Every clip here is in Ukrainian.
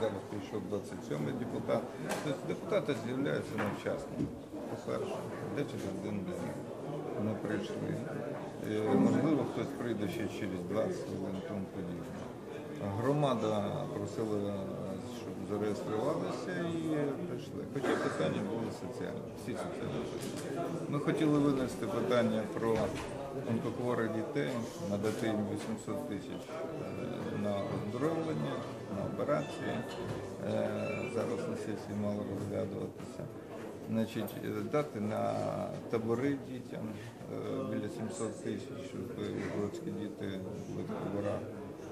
Зараз прийшов 27-й депутат. Тобто депутати з'являються невчасно. По-перше, де через один день не прийшли. Е, Можливо, хтось прийде ще через 20 хвилин тому подібне. Громада просила, щоб зареєструвалися і прийшли. Хоча питання були соціальні, всі соціальні. Ми хотіли винести питання про онкохворих дітей, надати їм 800 тисяч е, на оздоровлення, операції. Е, Зараз на сесії мало розглядуватися. Значить, е, дати на табори дітям е, біля 700 тисяч, щоб городські діти були в таборах.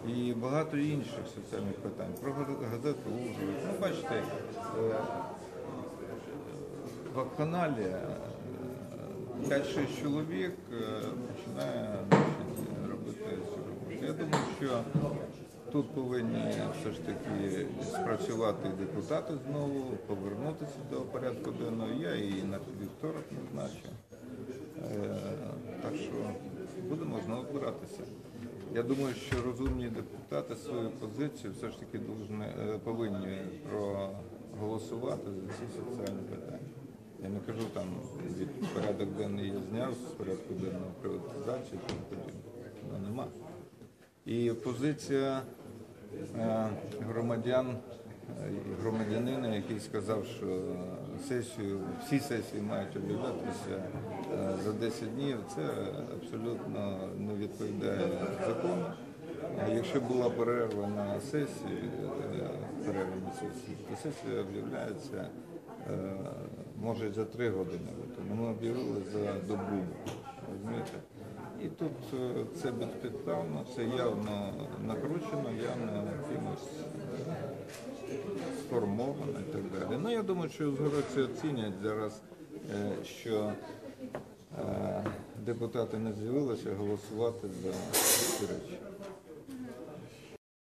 І багато інших соціальних питань. Про газету Ужгород. Ну, бачите, вакханалія, е, 5-6 чоловік починає значить, робити цю роботу. Я думаю, що тут повинні все ж таки спрацювати депутати знову, повернутися до порядку денного. Я і на вівторок назначу. Е, Так що будемо знову збиратися. Я думаю, що розумні депутати свою позицію все ж таки е, повинні проголосувати за ці соціальні питання. Я не кажу там від порядок денний я зняв з порядку денного приватизації, тому подібне. Ну, нема. І позиція громадян, е, громадянина, який сказав, що сесію, всі сесії мають об'являтися е, за 10 днів, це абсолютно не відповідає закону. Якщо була перерва на сесії, е, перерва на сесії, то сесія об'являється е, може за три години бути. Ми об'явили за добу. Тут е, це безпідставно, це явно накручено, явно якимось сформовано і так далі. Ну я думаю, що узгородці оцінять зараз, е, що е, депутати не з'явилися голосувати за ці речі.